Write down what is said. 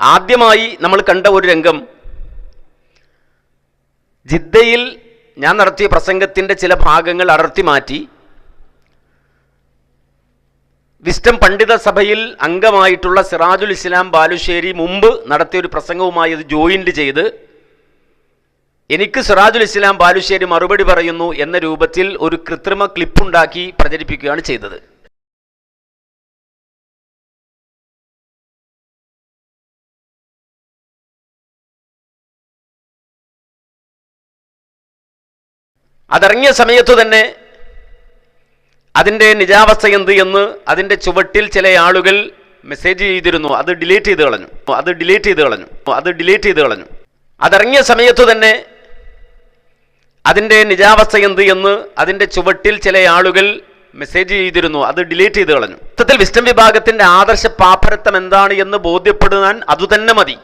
ആദ്യമായി നമ്മൾ കണ്ട ഒരു രംഗം. ജിദ്ദയിൽ ഞാൻ നടത്തിയ പ്രസംഗത്തിന്റെ ചില ഭാഗങ്ങൾ അടർത്തി മാറ്റി. വിസ്റ്റം പണ്ഡിത സഭയിൽ അംഗമായിട്ടുള്ള സിറാജുൽ ഇസ്ലാം ബാലുശ്ശേരി മുമ്പ് നടത്തിയ ഒരു പ്രസംഗവുമായി അത് ജോയിന്റ് ചെയ്ത് എനിക്ക് സിറാജുൽ ഇസ്ലാം ബാലുശ്ശേരി മറുപടി പറയുന്നു എന്ന രൂപത്തിൽ ഒരു കൃത്രിമ ക്ലിപ്പുണ്ടാക്കി പ്രചരിപ്പിക്കുകയാണ് ചെയ്തത്. അതിറങ്ങിയ സമയത്ത് തന്നെ അതിന്റെ നിജാവസ്ഥ എന്ത് എന്ന് അതിന്റെ ചുവട്ടിൽ ചില ആളുകൾ മെസ്സേജ് ചെയ്തിരുന്നു. അത് ഡിലീറ്റ് ചെയ്ത് കളഞ്ഞു. അത് ഡിലീറ്റ് ചെയ്ത് കളഞ്ഞു. അത് ഡിലീറ്റ് ചെയ്ത് കളഞ്ഞു. അതിറങ്ങിയ സമയത്ത് തന്നെ അതിന്റെ നിജാവസ്ഥ എന്ത് എന്ന് അതിന്റെ ചുവട്ടിൽ ചില ആളുകൾ മെസ്സേജ് ചെയ്തിരുന്നു. അത് ഡിലീറ്റ് ചെയ്ത് കളഞ്ഞു. മൊത്തത്തിൽ വിസ്റ്റം വിഭാഗത്തിന്റെ ആദർശ പാപ്പരത്വം എന്താണ് എന്ന് ബോധ്യപ്പെടുവാൻ അതുതന്നെ മതി.